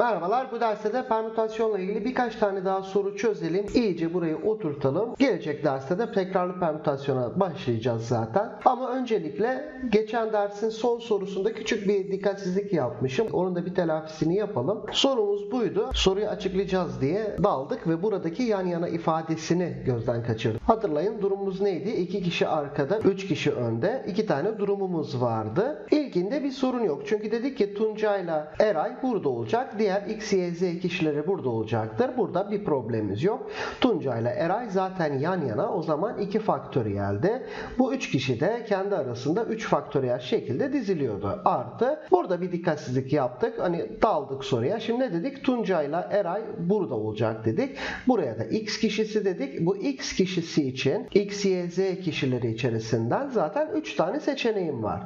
Merhabalar bu derste de permütasyonla ilgili birkaç tane daha soru çözelim. İyice burayı oturtalım. Gelecek derste de tekrarlı permütasyona başlayacağız zaten. Ama öncelikle geçen dersin son sorusunda küçük bir dikkatsizlik yapmışım. Onun da bir telafisini yapalım. Sorumuz buydu. Soruyu açıklayacağız diye daldık ve buradaki yan yana ifadesini gözden kaçırdık. Hatırlayın durumumuz neydi? İki kişi arkada, üç kişi önde. iki tane durumumuz vardı. İlkinde bir sorun yok. Çünkü dedik ki Tuncay'la Eray burada olacak. Diğer X, Y, Z kişileri burada olacaktır. Burada bir problemimiz yok. Tuncay'la Eray zaten yan yana. O zaman 2 faktöriyelde. Bu üç kişi de kendi arasında 3 faktöriyel şekilde diziliyordu. Artı burada bir dikkatsizlik yaptık. Hani daldık soruya. Şimdi ne dedik? Tuncay'la Eray burada olacak dedik. Buraya da X kişisi dedik. Bu X kişisi için X, Y, Z kişileri içerisinden zaten 3 tane seçeneğim var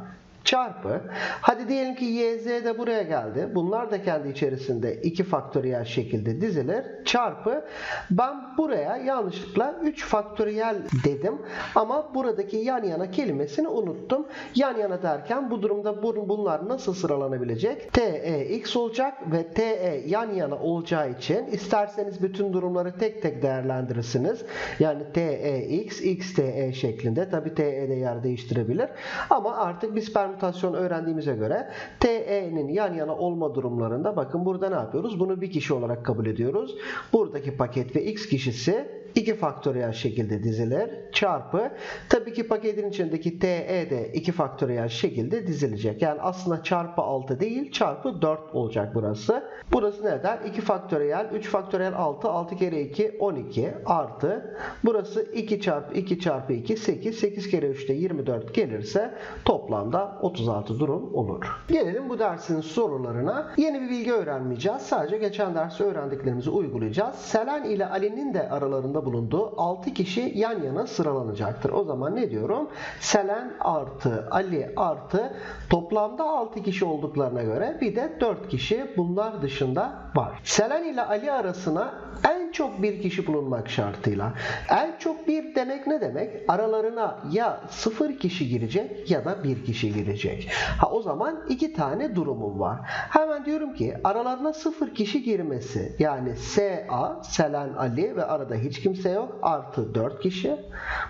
çarpı. Hadi diyelim ki y, z de buraya geldi. Bunlar da kendi içerisinde iki faktöriyel şekilde dizilir. Çarpı. Ben buraya yanlışlıkla 3 faktöriyel dedim. Ama buradaki yan yana kelimesini unuttum. Yan yana derken bu durumda bunlar nasıl sıralanabilecek? TE x olacak ve TE yan yana olacağı için isterseniz bütün durumları tek tek değerlendirirsiniz. Yani TE x, x TE şeklinde. Tabi TE de yer değiştirebilir. Ama artık biz permütasyon permütasyon öğrendiğimize göre TE'nin yan yana olma durumlarında bakın burada ne yapıyoruz? Bunu bir kişi olarak kabul ediyoruz. Buradaki paket ve X kişisi 2 faktöriyel şekilde dizilir. Çarpı tabii ki paketin içindeki TE de 2 faktöriyel şekilde dizilecek. Yani aslında çarpı 6 değil çarpı 4 olacak burası. Burası ne eder? 2 faktöriyel 3 faktöriyel 6 6 kere 2 12 artı burası 2 çarpı 2 çarpı 2 8 8 kere 3 de 24 gelirse toplamda 36 durum olur. Gelelim bu dersin sorularına. Yeni bir bilgi öğrenmeyeceğiz. Sadece geçen dersi öğrendiklerimizi uygulayacağız. Selen ile Ali'nin de aralarında bulunduğu 6 kişi yan yana sıralanacaktır. O zaman ne diyorum? Selen artı Ali artı toplamda 6 kişi olduklarına göre bir de 4 kişi bunlar dışında var. Selen ile Ali arasına en çok bir kişi bulunmak şartıyla. En çok bir demek ne demek? Aralarına ya 0 kişi girecek ya da 1 kişi girecek. Ha o zaman iki tane durumum var. Hemen diyorum ki aralarına 0 kişi girmesi yani SA Selen Ali ve arada hiç kimse yok artı 4 kişi.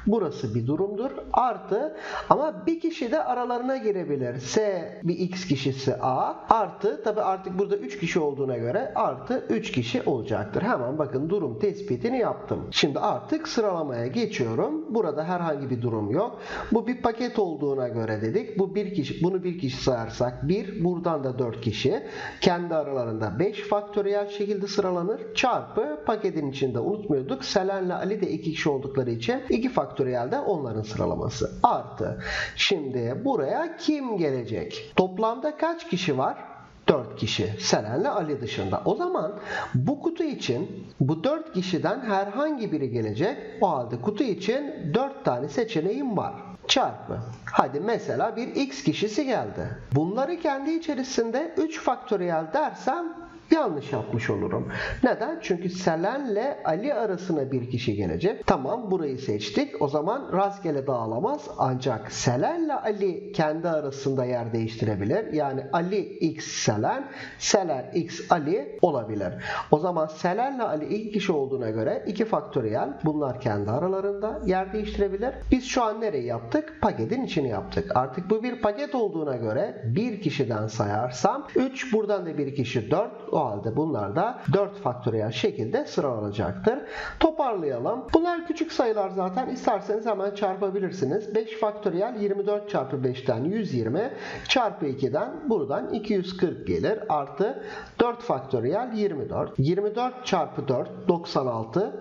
Burası bir durumdur. Artı ama bir kişi de aralarına girebilir. S bir X kişisi A artı tabi artık burada 3 kişi olduğuna göre artı 3 kişi olacaktır. Hemen bakın durum tespitini yaptım. Şimdi artık sıralamaya geçiyorum. Burada herhangi bir durum yok. Bu bir paket olduğuna göre dedik. Bu bir kişi, bunu bir kişi sayarsak 1, buradan da 4 kişi. Kendi aralarında 5 faktöriyel şekilde sıralanır. Çarpı paketin içinde unutmuyorduk. Selen'le Ali de 2 kişi oldukları için 2 faktöriyel de onların sıralaması. Artı. Şimdi buraya kim gelecek? Toplamda kaç kişi var? 4 kişi. Selen'le Ali dışında. O zaman bu kutu için bu 4 kişiden herhangi biri gelecek. O halde kutu için 4 tane seçeneğim var çarpı. Hadi mesela bir x kişisi geldi. Bunları kendi içerisinde 3 faktöriyel dersem yanlış yapmış olurum. Neden? Çünkü Selen'le Ali arasına bir kişi gelecek. Tamam burayı seçtik. O zaman rastgele dağılamaz. Ancak Selen'le Ali kendi arasında yer değiştirebilir. Yani Ali X Selen, Selen X Ali olabilir. O zaman Selen'le Ali ilk kişi olduğuna göre iki faktöriyel bunlar kendi aralarında yer değiştirebilir. Biz şu an nereyi yaptık? Paketin içini yaptık. Artık bu bir paket olduğuna göre bir kişiden sayarsam 3 buradan da bir kişi 4 o halde bunlar da 4 faktöriyel şekilde sıralanacaktır. Toparlayalım. Bunlar küçük sayılar zaten. İsterseniz hemen çarpabilirsiniz. 5 faktöriyel 24 çarpı 5'ten 120 çarpı 2'den buradan 240 gelir. Artı 4 faktöriyel 24. 24 çarpı 4 96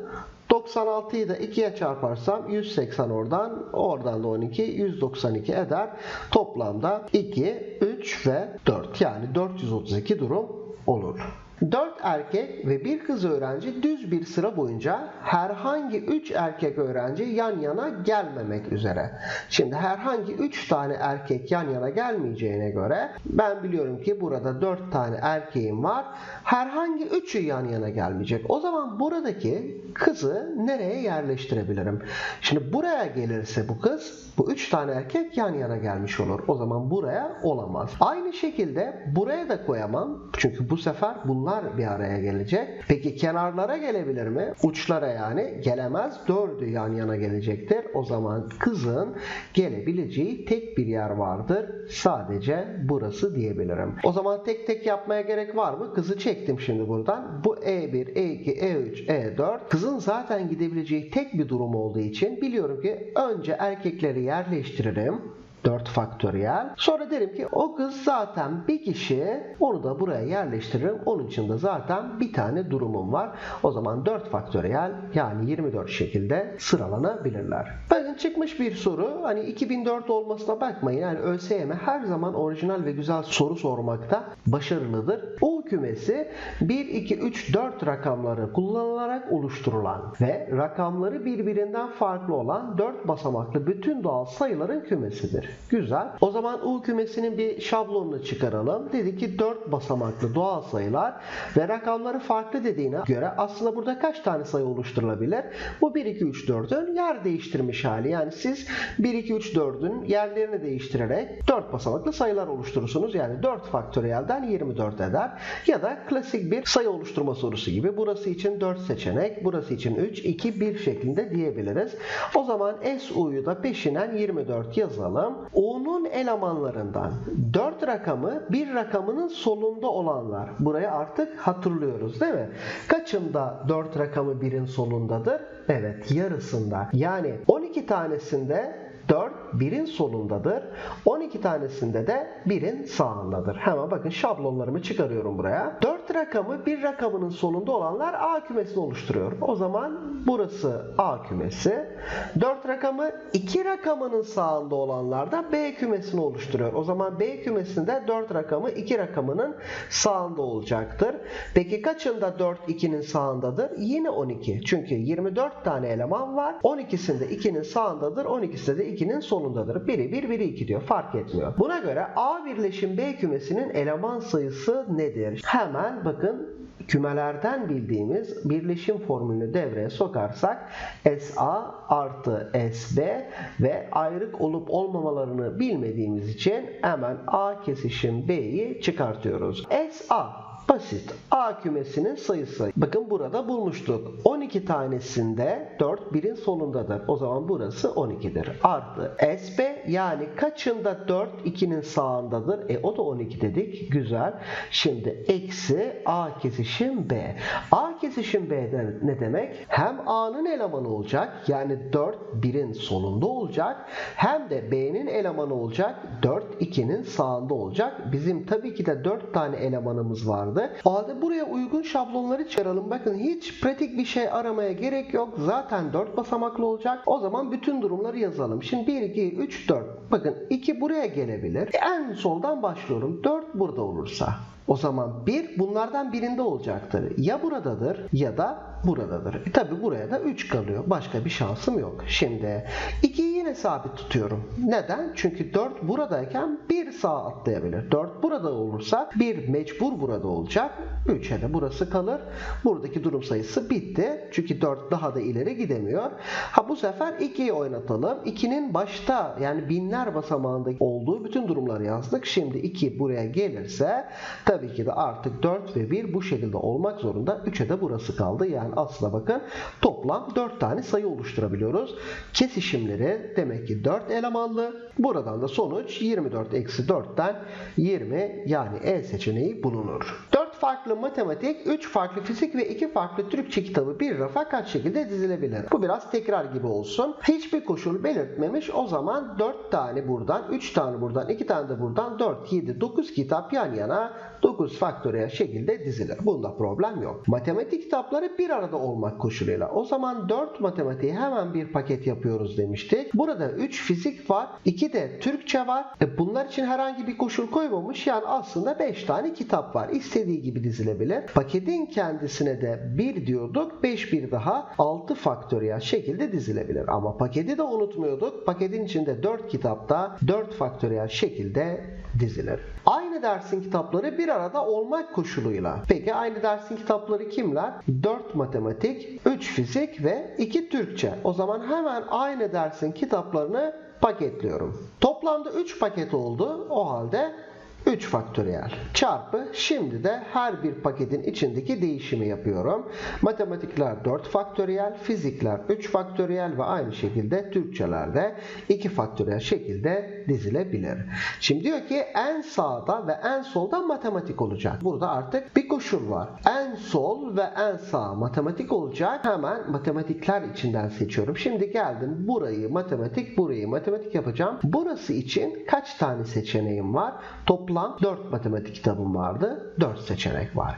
96'yı da 2'ye çarparsam 180 oradan, oradan da 12, 192 eder. Toplamda 2, 3 ve 4 yani 432 durum olur. 4 erkek ve bir kız öğrenci düz bir sıra boyunca herhangi 3 erkek öğrenci yan yana gelmemek üzere. Şimdi herhangi 3 tane erkek yan yana gelmeyeceğine göre ben biliyorum ki burada 4 tane erkeğim var. Herhangi 3'ü yan yana gelmeyecek. O zaman buradaki kızı nereye yerleştirebilirim? Şimdi buraya gelirse bu kız bu 3 tane erkek yan yana gelmiş olur. O zaman buraya olamaz. Aynı şekilde buraya da koyamam. Çünkü bu sefer bunlar rakamlar bir araya gelecek. Peki kenarlara gelebilir mi? Uçlara yani gelemez. Dördü yan yana gelecektir. O zaman kızın gelebileceği tek bir yer vardır. Sadece burası diyebilirim. O zaman tek tek yapmaya gerek var mı? Kızı çektim şimdi buradan. Bu E1, E2, E3, E4. Kızın zaten gidebileceği tek bir durum olduğu için biliyorum ki önce erkekleri yerleştiririm. 4 faktöriyel. Sonra derim ki o kız zaten bir kişi onu da buraya yerleştiririm. Onun için de zaten bir tane durumum var. O zaman 4 faktöriyel yani 24 şekilde sıralanabilirler. Bakın çıkmış bir soru. Hani 2004 olmasına bakmayın. Yani ÖSYM her zaman orijinal ve güzel soru sormakta başarılıdır. U kümesi 1, 2, 3, 4 rakamları kullanılarak oluşturulan ve rakamları birbirinden farklı olan 4 basamaklı bütün doğal sayıların kümesidir. Güzel. O zaman U kümesinin bir şablonunu çıkaralım. Dedi ki 4 basamaklı doğal sayılar ve rakamları farklı dediğine göre aslında burada kaç tane sayı oluşturulabilir? Bu 1, 2, 3, 4'ün yer değiştirmiş hali. Yani siz 1, 2, 3, 4'ün yerlerini değiştirerek 4 basamaklı sayılar oluşturursunuz. Yani 4 faktöriyelden 24 eder. Ya da klasik bir sayı oluşturma sorusu gibi. Burası için 4 seçenek, burası için 3, 2, 1 şeklinde diyebiliriz. O zaman SU'yu da peşinen 24 yazalım. U'nun elemanlarından 4 rakamı bir rakamının solunda olanlar. Burayı artık hatırlıyoruz değil mi? Kaçında 4 rakamı 1'in solundadır? Evet yarısında. Yani 12 tanesinde 4 1'in solundadır. 12 tanesinde de 1'in sağındadır. Hemen bakın şablonlarımı çıkarıyorum buraya. 4 rakamı bir rakamının sonunda olanlar A kümesini oluşturuyor. O zaman burası A kümesi. 4 rakamı 2 rakamının sağında olanlar da B kümesini oluşturuyor. O zaman B kümesinde 4 rakamı 2 rakamının sağında olacaktır. Peki kaçında 4 2'nin sağındadır? Yine 12. Çünkü 24 tane eleman var. 12'sinde 2'nin sağındadır. 12'sinde de 2'nin solundadır. Biri 1, biri 2 diyor. Fark etmiyor. Buna göre A birleşim B kümesinin eleman sayısı nedir? Hemen bakın kümelerden bildiğimiz birleşim formülünü devreye sokarsak SA artı SB ve ayrık olup olmamalarını bilmediğimiz için hemen A kesişim B'yi çıkartıyoruz. SA Basit. A kümesinin sayısı. Bakın burada bulmuştuk. 12 tanesinde 4 birin solundadır. O zaman burası 12'dir. Artı SB yani kaçında 4 2'nin sağındadır? E o da 12 dedik. Güzel. Şimdi eksi A kesişim B. A kesişim B ne demek? Hem A'nın elemanı olacak. Yani 4 birin solunda olacak. Hem de B'nin elemanı olacak. 4 2'nin sağında olacak. Bizim tabii ki de 4 tane elemanımız vardı vardı. O halde buraya uygun şablonları çıkaralım. Bakın hiç pratik bir şey aramaya gerek yok. Zaten 4 basamaklı olacak. O zaman bütün durumları yazalım. Şimdi 1, 2, 3, 4. Bakın 2 buraya gelebilir. En soldan başlıyorum. 4 burada olursa. O zaman 1 bunlardan birinde olacaktır. Ya buradadır ya da buradadır. E tabi buraya da 3 kalıyor. Başka bir şansım yok. Şimdi 2'yi yine sabit tutuyorum. Neden? Çünkü 4 buradayken 1 sağ atlayabilir. 4 burada olursa 1 mecbur burada olacak. 3'e de burası kalır. Buradaki durum sayısı bitti. Çünkü 4 daha da ileri gidemiyor. Ha bu sefer 2'yi oynatalım. 2'nin başta yani binler basamağında olduğu bütün durumları yazdık. Şimdi 2 buraya gelirse tabii ki de artık 4 ve 1 bu şekilde olmak zorunda. 3'e de burası kaldı. Yani aslına bakın toplam 4 tane sayı oluşturabiliyoruz. Kesişimleri demek ki 4 elemanlı. Buradan da sonuç 24 eksi 4'ten 20 yani E seçeneği bulunur. 4 farklı matematik, 3 farklı fizik ve 2 farklı Türkçe kitabı bir rafa kaç şekilde dizilebilir? Bu biraz tekrar gibi olsun. Hiçbir koşul belirtmemiş. O zaman 4 tane buradan, 3 tane buradan, 2 tane de buradan 4, 7, 9 kitap yan yana 9 faktöriyel şekilde dizilir. Bunda problem yok. Matematik kitapları bir arada olmak koşuluyla. O zaman 4 matematiği hemen bir paket yapıyoruz demiştik. Burada 3 fizik var. 2 de Türkçe var. E bunlar için herhangi bir koşul koymamış. Yani aslında 5 tane kitap var. İstediği gibi dizilebilir. Paketin kendisine de 1 diyorduk. 5 bir daha 6 faktöriyel şekilde dizilebilir. Ama paketi de unutmuyorduk. Paketin içinde 4 kitapta 4 faktöriyel şekilde dizilir. Aynı dersin kitapları bir arada olmak koşuluyla. Peki aynı dersin kitapları kimler? 4 matematik, 3 fizik ve 2 Türkçe. O zaman hemen aynı dersin kitaplarını paketliyorum. Toplamda 3 paket oldu. O halde 3 faktöriyel çarpı şimdi de her bir paketin içindeki değişimi yapıyorum. Matematikler 4 faktöriyel, fizikler 3 faktöriyel ve aynı şekilde Türkçelerde 2 faktöriyel şekilde dizilebilir. Şimdi diyor ki en sağda ve en solda matematik olacak. Burada artık bir koşul var. En sol ve en sağ matematik olacak. Hemen matematikler içinden seçiyorum. Şimdi geldim burayı matematik, burayı matematik yapacağım. Burası için kaç tane seçeneğim var? Toplam 4 matematik kitabım vardı. 4 seçenek var.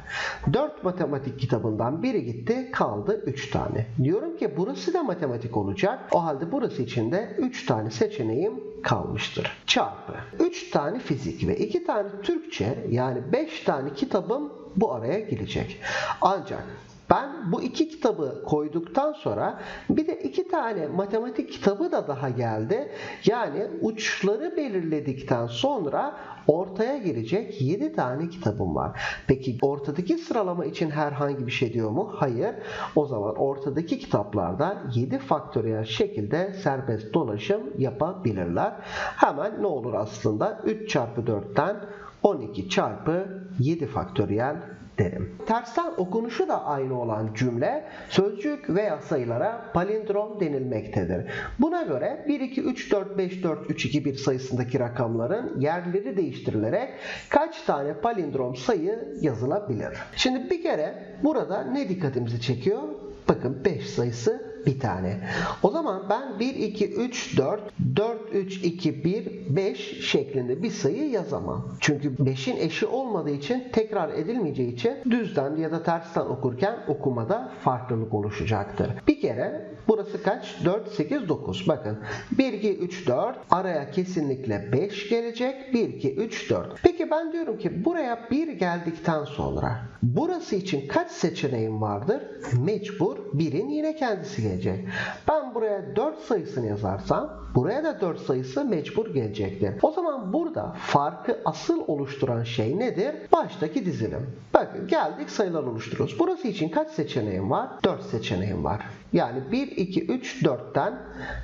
4 matematik kitabından biri gitti, kaldı 3 tane. Diyorum ki burası da matematik olacak. O halde burası için de 3 tane seçeneğim kalmıştır. Çarpı 3 tane fizik ve 2 tane Türkçe yani 5 tane kitabım bu araya girecek. Ancak ben bu iki kitabı koyduktan sonra bir de iki tane matematik kitabı da daha geldi. Yani uçları belirledikten sonra ortaya girecek 7 tane kitabım var. Peki ortadaki sıralama için herhangi bir şey diyor mu? Hayır. O zaman ortadaki kitaplarda 7 faktöriyel şekilde serbest dolaşım yapabilirler. Hemen ne olur aslında? 3 çarpı 4'ten 12 çarpı 7 faktöriyel derim. Tersten okunuşu da aynı olan cümle sözcük veya sayılara palindrom denilmektedir. Buna göre 1, 2, 3, 4, 5, 4, 3, 2, 1 sayısındaki rakamların yerleri değiştirilerek kaç tane palindrom sayı yazılabilir? Şimdi bir kere burada ne dikkatimizi çekiyor? Bakın 5 sayısı bir tane. O zaman ben 1, 2, 3, 4, 4, 3, 2, 1, 5 şeklinde bir sayı yazamam. Çünkü 5'in eşi olmadığı için tekrar edilmeyeceği için düzden ya da tersten okurken okumada farklılık oluşacaktır. Bir kere burası kaç? 4, 8, 9. Bakın 1, 2, 3, 4 araya kesinlikle 5 gelecek. 1, 2, 3, 4. Peki ben diyorum ki buraya 1 geldikten sonra burası için kaç seçeneğim vardır? Mecbur 1'in yine kendisi gelecek gelecek. Ben buraya 4 sayısını yazarsam buraya da 4 sayısı mecbur gelecektir. O zaman burada farkı asıl oluşturan şey nedir? Baştaki dizilim. Bakın geldik sayılar oluşturuyoruz. Burası için kaç seçeneğim var? 4 seçeneğim var. Yani 1, 2, 3, 4'ten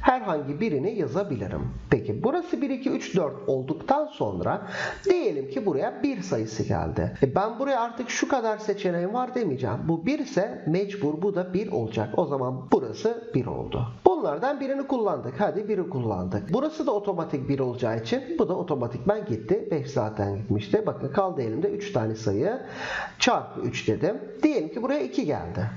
herhangi birini yazabilirim. Peki burası 1, 2, 3, 4 olduktan sonra diyelim ki buraya 1 sayısı geldi. E ben buraya artık şu kadar seçeneğim var demeyeceğim. Bu 1 ise mecbur bu da 1 olacak. O zaman burası 1 oldu. Bunlardan birini kullandık. Hadi biri kullandık. Burası da otomatik 1 olacağı için bu da otomatikman gitti. 5 zaten gitmişti. Bakın kaldı elimde 3 tane sayı. Çarpı 3 dedim. Diyelim ki buraya 2 geldi.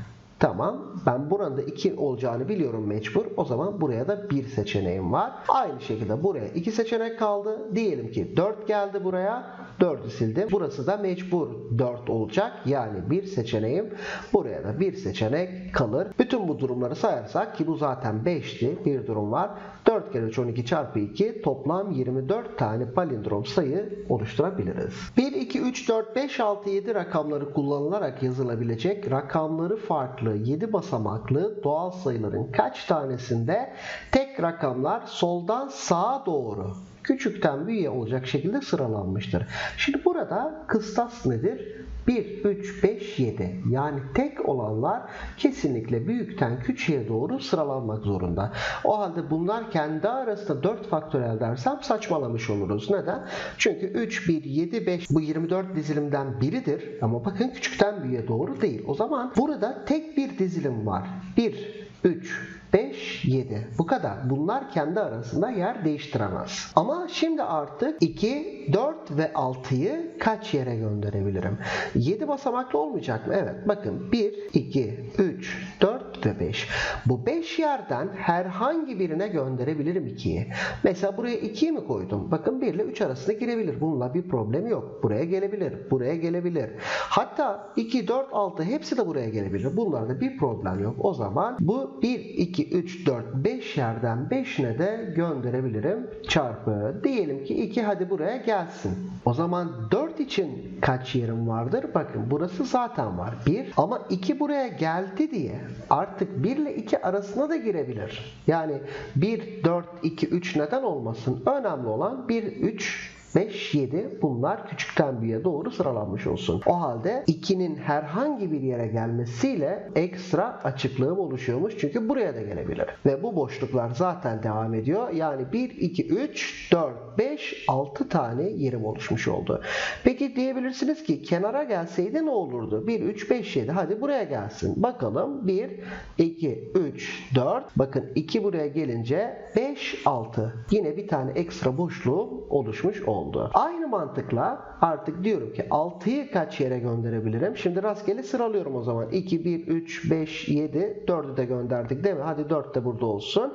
Tamam. Ben buranın da 2 olacağını biliyorum mecbur. O zaman buraya da 1 seçeneğim var. Aynı şekilde buraya 2 seçenek kaldı. Diyelim ki 4 geldi buraya. 4'ü sildim. Burası da mecbur 4 olacak. Yani bir seçeneğim. Buraya da bir seçenek kalır. Bütün bu durumları sayarsak ki bu zaten 5'ti. Bir durum var. 4 kere 3 12 çarpı 2 toplam 24 tane palindrom sayı oluşturabiliriz. 1, 2, 3, 4, 5, 6, 7 rakamları kullanılarak yazılabilecek rakamları farklı 7 basamaklı doğal sayıların kaç tanesinde tek rakamlar soldan sağa doğru küçükten büyüğe olacak şekilde sıralanmıştır. Şimdi burada kıstas nedir? 1, 3, 5, 7 yani tek olanlar kesinlikle büyükten küçüğe doğru sıralanmak zorunda. O halde bunlar kendi arasında 4 faktörel dersem saçmalamış oluruz. Neden? Çünkü 3, 1, 7, 5 bu 24 dizilimden biridir ama bakın küçükten büyüğe doğru değil. O zaman burada tek bir dizilim var. 1, 3, 5, 7. Bu kadar. Bunlar kendi arasında yer değiştiremez. Ama şimdi artık 2, 4 ve 6'yı kaç yere gönderebilirim? 7 basamaklı olmayacak mı? Evet. Bakın 1, 2, 3, 4 ve 5. Bu 5 yerden herhangi birine gönderebilirim 2'yi. Mesela buraya 2'yi mi koydum? Bakın 1 ile 3 arasında girebilir. Bununla bir problem yok. Buraya gelebilir. Buraya gelebilir. Hatta 2, 4, 6 hepsi de buraya gelebilir. Bunlarda bir problem yok. O zaman bu 1, 2, 3, 4, 5 yerden 5'ine de gönderebilirim. Çarpı. Diyelim ki 2 hadi buraya gelsin. O zaman 4 için kaç yerim vardır? Bakın burası zaten var. 1 ama 2 buraya geldi diye artık 1 ile 2 arasına da girebilir. Yani 1, 4, 2, 3 neden olmasın? Önemli olan 1, 3, 5, 7 bunlar küçükten büyüğe doğru sıralanmış olsun. O halde 2'nin herhangi bir yere gelmesiyle ekstra açıklığım oluşuyormuş. Çünkü buraya da gelebilir. Ve bu boşluklar zaten devam ediyor. Yani 1, 2, 3, 4, 5, 6 tane yerim oluşmuş oldu. Peki diyebilirsiniz ki kenara gelseydi ne olurdu? 1, 3, 5, 7. Hadi buraya gelsin. Bakalım 1, 2, 3, 4. Bakın 2 buraya gelince 5, 6. Yine bir tane ekstra boşluğum oluşmuş oldu. Aynı mantıkla artık diyorum ki 6'yı kaç yere gönderebilirim? Şimdi rastgele sıralıyorum o zaman. 2, 1, 3, 5, 7, 4'ü de gönderdik değil mi? Hadi 4 de burada olsun.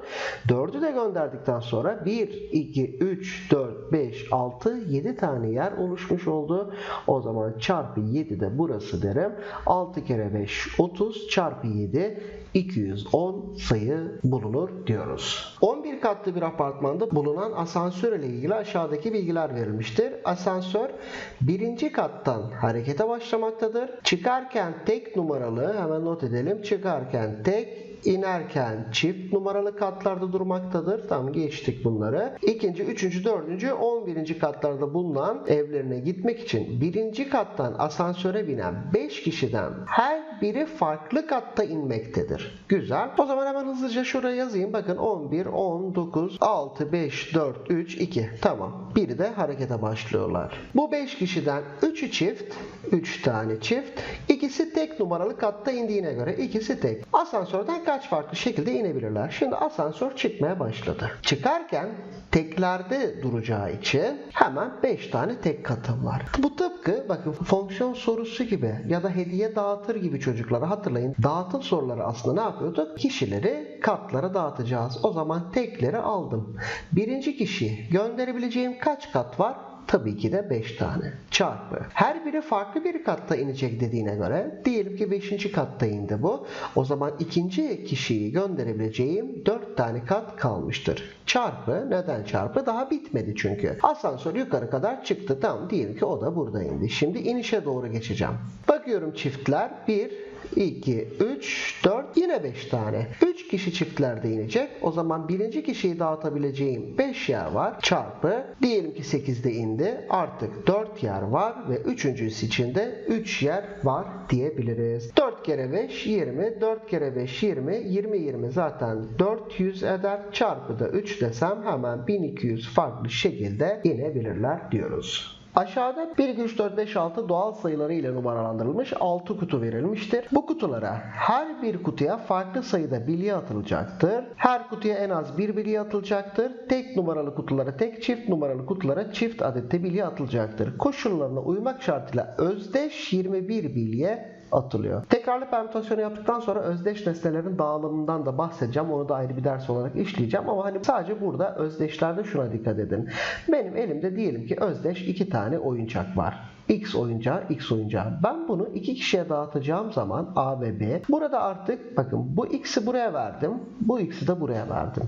4'ü de gönderdikten sonra 1, 2, 3, 4, 5, 6, 7 tane yer oluşmuş oldu. O zaman çarpı 7 de burası derim. 6 kere 5, 30 çarpı 7, 210 sayı bulunur diyoruz. 11 katlı bir apartmanda bulunan asansör ile ilgili aşağıdaki bilgiler verilmiştir. Asansör birinci kattan harekete başlamaktadır. Çıkarken tek numaralı hemen not edelim. Çıkarken tek inerken çift numaralı katlarda durmaktadır. Tam geçtik bunları. İkinci, üçüncü, dördüncü, on birinci katlarda bulunan evlerine gitmek için birinci kattan asansöre binen 5 kişiden her biri farklı katta inmektedir. Güzel. O zaman hemen hızlıca şuraya yazayım. Bakın 11, 10, 9, 6, 5, 4, 3, 2. Tamam. Biri de harekete başlıyorlar. Bu 5 kişiden 3'ü çift, 3 tane çift. İkisi tek numaralı katta indiğine göre ikisi tek. Asansörden kaç farklı şekilde inebilirler? Şimdi asansör çıkmaya başladı. Çıkarken teklerde duracağı için hemen 5 tane tek katım var. Bu tıpkı bakın fonksiyon sorusu gibi ya da hediye dağıtır gibi çocuklara hatırlayın. Dağıtım soruları aslında ne yapıyorduk? Kişileri katlara dağıtacağız. O zaman tekleri aldım. Birinci kişi gönderebileceğim kaç kat var? Tabii ki de 5 tane. Çarpı. Her biri farklı bir katta inecek dediğine göre diyelim ki 5. katta indi bu. O zaman ikinci kişiyi gönderebileceğim 4 tane kat kalmıştır. Çarpı. Neden çarpı? Daha bitmedi çünkü. Asansör yukarı kadar çıktı. Tamam diyelim ki o da burada indi. Şimdi inişe doğru geçeceğim. Bakıyorum çiftler. 1, 2, 3, 4 yine 5 tane. 3 kişi çiftlerde inecek. O zaman birinci kişiyi dağıtabileceğim 5 yer var. Çarpı diyelim ki 8'de indi. Artık 4 yer var ve üçüncüsü için de 3 yer var diyebiliriz. 4 kere 5 20. 4 kere 5 20. 20 20 zaten 400 eder. Çarpı da 3 desem hemen 1200 farklı şekilde inebilirler diyoruz. Aşağıda 1, 2, 3, 4, 5, 6 doğal sayıları ile numaralandırılmış 6 kutu verilmiştir. Bu kutulara her bir kutuya farklı sayıda bilye atılacaktır. Her kutuya en az bir bilye atılacaktır. Tek numaralı kutulara tek, çift numaralı kutulara çift adette bilye atılacaktır. Koşullarına uymak şartıyla özdeş 21 bilye atılıyor. Tekrarlı permütasyonu yaptıktan sonra özdeş nesnelerin dağılımından da bahsedeceğim. Onu da ayrı bir ders olarak işleyeceğim ama hani sadece burada özdeşlerde şuna dikkat edin. Benim elimde diyelim ki özdeş iki tane oyuncak var. X oyuncağı, X oyuncağı. Ben bunu iki kişiye dağıtacağım zaman A ve B. Burada artık bakın bu X'i buraya verdim. Bu X'i de buraya verdim.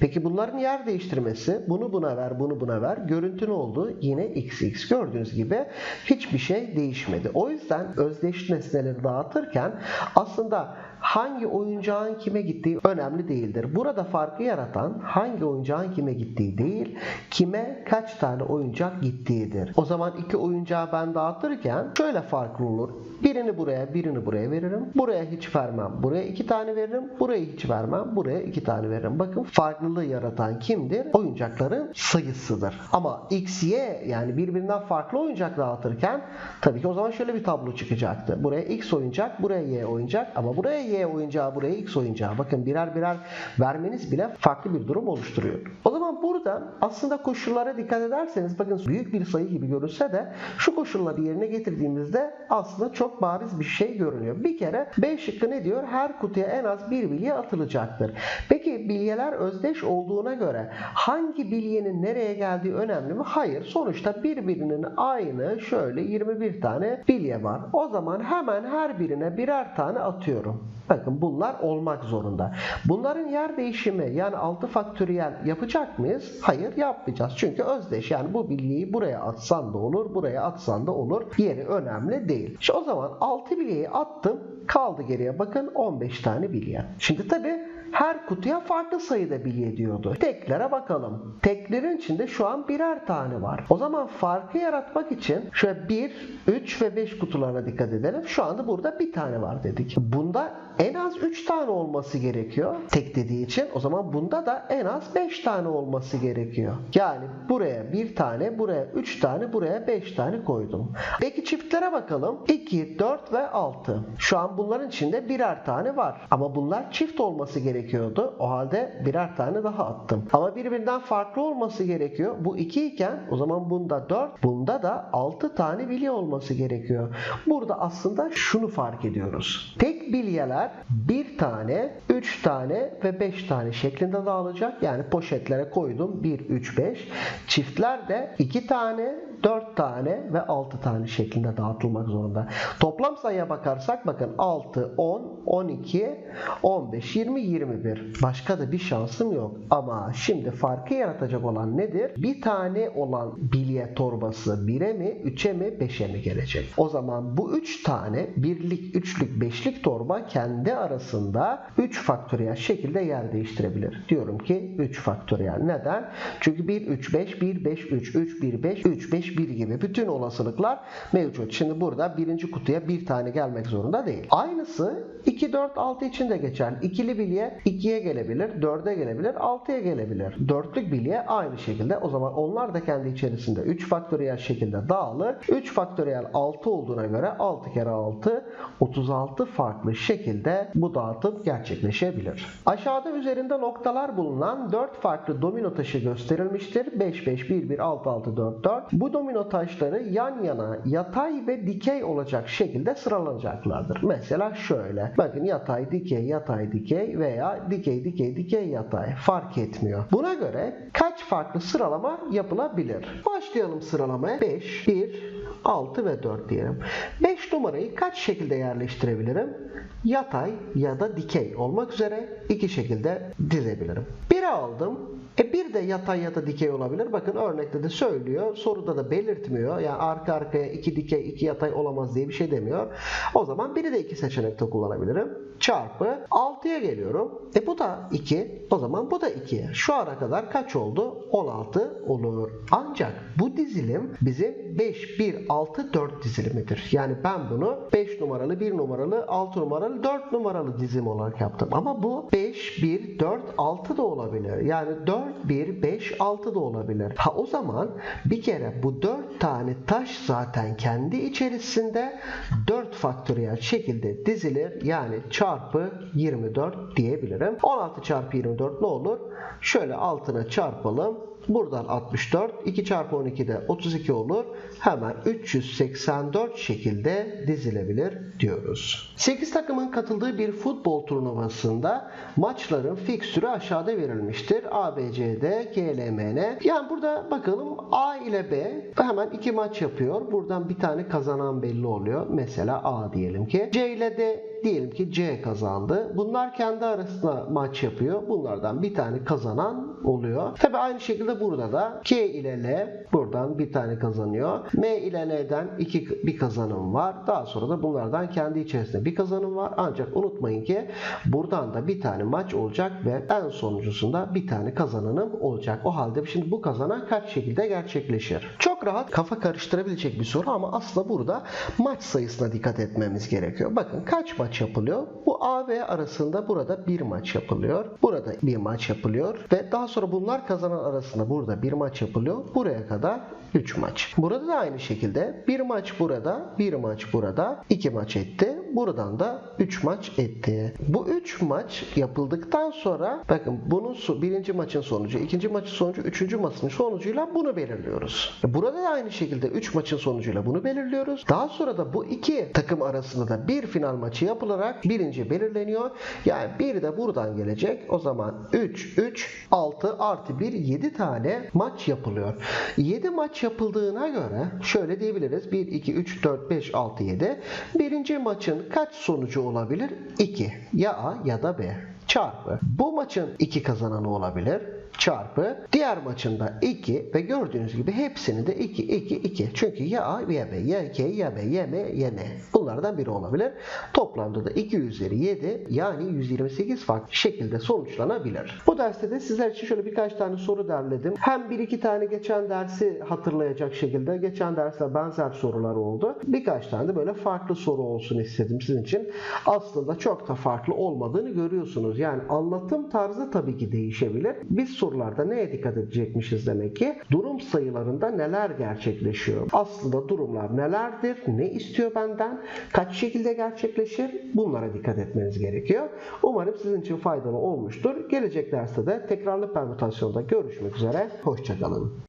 Peki bunların yer değiştirmesi bunu buna ver, bunu buna ver. Görüntü ne oldu? Yine X, X. Gördüğünüz gibi hiçbir şey değişmedi. O yüzden özdeş nesneleri dağıtırken aslında hangi oyuncağın kime gittiği önemli değildir. Burada farkı yaratan hangi oyuncağın kime gittiği değil, kime kaç tane oyuncak gittiğidir. O zaman iki oyuncağı ben dağıtırken şöyle farklı olur. Birini buraya, birini buraya veririm. Buraya hiç vermem. Buraya iki tane veririm. Buraya hiç vermem. Buraya iki tane veririm. Bakın farklılığı yaratan kimdir? Oyuncakların sayısıdır. Ama X, Y yani birbirinden farklı oyuncak dağıtırken tabii ki o zaman şöyle bir tablo çıkacaktı. Buraya X oyuncak, buraya Y oyuncak ama buraya Y oyuncağı, buraya X oyuncağı. Bakın birer birer vermeniz bile farklı bir durum oluşturuyor. O zaman burada aslında koşullara dikkat ederseniz bakın büyük bir sayı gibi görülse de şu koşulları yerine getirdiğimizde aslında çok bariz bir şey görünüyor. Bir kere B şıkkı ne diyor? Her kutuya en az bir bilye atılacaktır. Peki bilyeler özdeş olduğuna göre hangi bilyenin nereye geldiği önemli mi? Hayır. Sonuçta birbirinin aynı şöyle 21 tane bilye var. O zaman hemen her birine birer tane atıyorum. Bakın bunlar olmak zorunda. Bunların yer değişimi yani 6 faktöriyel yapacak mıyız? Hayır yapmayacağız. Çünkü özdeş yani bu bilyeyi buraya atsan da olur, buraya atsan da olur. Yeri önemli değil. İşte o zaman 6 bilyeyi attım. Kaldı geriye bakın 15 tane bilye. Şimdi tabi her kutuya farklı sayıda bilye diyordu. Teklere bakalım. Teklerin içinde şu an birer tane var. O zaman farkı yaratmak için şöyle 1, 3 ve 5 kutularına dikkat edelim. Şu anda burada bir tane var dedik. Bunda en az 3 tane olması gerekiyor. Tek dediği için. O zaman bunda da en az 5 tane olması gerekiyor. Yani buraya bir tane, buraya 3 tane, buraya 5 tane koydum. Peki çiftlere bakalım. 2, 4 ve 6. Şu an bunların içinde birer tane var. Ama bunlar çift olması gerekiyordu. O halde birer tane daha attım. Ama birbirinden farklı olması gerekiyor. Bu 2 iken o zaman bunda 4, bunda da 6 tane bilye olması gerekiyor. Burada aslında şunu fark ediyoruz. Tek bilyeler bir tane, 3 tane ve 5 tane şeklinde dağılacak. Yani poşetlere koydum 1, 3, 5. Çiftler de 2 tane, 4 tane ve 6 tane şeklinde dağıtılmak zorunda. Toplam sayıya bakarsak bakın 6, 10, 12, 15, 20, 21. Başka da bir şansım yok. Ama şimdi farkı yaratacak olan nedir? Bir tane olan bilye torbası 1'e mi, 3'e mi, 5'e mi gelecek? O zaman bu 3 tane birlik, üçlük, beşlik torba kendi arasında 3 faktöriyel şekilde yer değiştirebilir. Diyorum ki 3 faktöriyel. Neden? Çünkü 1, 3, 5, 1, 5, 3, 3, 1, 5, 3, 5, 1 gibi bütün olasılıklar mevcut. Şimdi burada birinci kutuya bir tane gelmek zorunda değil. Aynısı 2, 4, 6 için de geçerli. İkili bilye 2'ye gelebilir, 4'e gelebilir, 6'ya gelebilir. Dörtlük bilye aynı şekilde. O zaman onlar da kendi içerisinde 3 faktöriyel şekilde dağılır. 3 faktöriyel 6 olduğuna göre 6 kere 6 36 farklı şekilde bu dağıtım gerçekleşebilir. Aşağıda üzerinde noktalar bulunan 4 farklı domino taşı gösterilmiştir. 5 5 1 1 6 6 4 4. Bu domino taşları yan yana yatay ve dikey olacak şekilde sıralanacaklardır. Mesela şöyle. Bakın yatay dikey yatay dikey veya dikey dikey dikey yatay fark etmiyor. Buna göre kaç farklı sıralama yapılabilir? Başlayalım sıralamaya. 5 1 6 ve 4 diyelim. 5 numarayı kaç şekilde yerleştirebilirim? Yatay ya da dikey olmak üzere iki şekilde dizebilirim. 1'e aldım. E bir de yatay ya da dikey olabilir. Bakın örnekte de söylüyor. Soruda da belirtmiyor. Yani arka arkaya iki dikey iki yatay olamaz diye bir şey demiyor. O zaman biri de iki seçenekte kullanabilirim. Çarpı 6'ya geliyorum. E bu da 2. O zaman bu da 2. Şu ana kadar kaç oldu? 16 olur. Ancak bu dizilim bizim 5, 1, 6, 4 dizilimidir. Yani ben bunu 5 numaralı, 1 numaralı, 6 numaralı, 4 numaralı dizim olarak yaptım. Ama bu 5, 1, 4, 6 da olabilir. Yani 4, 1, 5, 6 da olabilir. Ha o zaman bir kere bu 4 tane taş zaten kendi içerisinde 4 faktöriyel şekilde dizilir. Yani çarpı 24 diyebilirim. 16 çarpı 24 ne olur? Şöyle altına çarpalım. Buradan 64. 2 çarpı 12 de 32 olur. Hemen 384 şekilde dizilebilir diyoruz. 8 takımın katıldığı bir futbol turnuvasında maçların fikstürü aşağıda verilmiştir. A, B, C, D, G, L, M, N. Yani burada bakalım A ile B hemen iki maç yapıyor. Buradan bir tane kazanan belli oluyor. Mesela A diyelim ki. C ile D diyelim ki C kazandı. Bunlar kendi arasında maç yapıyor. Bunlardan bir tane kazanan oluyor. Tabi aynı şekilde burada da K ile L buradan bir tane kazanıyor. M ile L'den iki bir kazanım var. Daha sonra da bunlardan kendi içerisinde bir kazanım var. Ancak unutmayın ki buradan da bir tane maç olacak ve en sonuncusunda bir tane kazananım olacak. O halde şimdi bu kazanan kaç şekilde gerçekleşir? Çok rahat kafa karıştırabilecek bir soru ama aslında burada maç sayısına dikkat etmemiz gerekiyor. Bakın kaç maç yapılıyor? Bu A ve arasında burada bir maç yapılıyor. Burada bir maç yapılıyor ve daha sonra bunlar kazanan arasında burada bir maç yapılıyor. Buraya kadar 3 maç. Burada da aynı şekilde bir maç burada, bir maç burada, 2 maç etti. Buradan da 3 maç etti. Bu 3 maç yapıldıktan sonra bakın bunun birinci maçın sonucu, ikinci maçın sonucu, üçüncü maçın sonucuyla bunu belirliyoruz. Burada da aynı şekilde 3 maçın sonucuyla bunu belirliyoruz. Daha sonra da bu iki takım arasında da bir final maçı yapılarak birinci belirleniyor. Yani bir de buradan gelecek. O zaman 3, 3, 6 artı 1, 7 tane maç yapılıyor. 7 maç yapıldığına göre şöyle diyebiliriz. 1, 2, 3, 4, 5, 6, 7. Birinci maçın kaç sonucu olabilir? 2. Ya A ya da B çarpı. Bu maçın iki kazananı olabilir. Çarpı diğer maçında 2 ve gördüğünüz gibi hepsini de 2 2 2. Çünkü ya A ya B ya K ya B ya M ya N. Bunlardan biri olabilir. Toplamda da 2 üzeri 7 yani 128 farklı şekilde sonuçlanabilir. Bu derste de sizler için şöyle birkaç tane soru derledim. Hem bir iki tane geçen dersi hatırlayacak şekilde geçen dersle benzer sorular oldu. Birkaç tane de böyle farklı soru olsun istedim sizin için. Aslında çok da farklı olmadığını görüyorsunuz. Yani anlatım tarzı tabii ki değişebilir. Biz sorularda neye dikkat edecekmişiz demek ki? Durum sayılarında neler gerçekleşiyor? Aslında durumlar nelerdir? Ne istiyor benden? Kaç şekilde gerçekleşir? Bunlara dikkat etmeniz gerekiyor. Umarım sizin için faydalı olmuştur. Gelecek derste de tekrarlı permütasyonda görüşmek üzere. Hoşçakalın.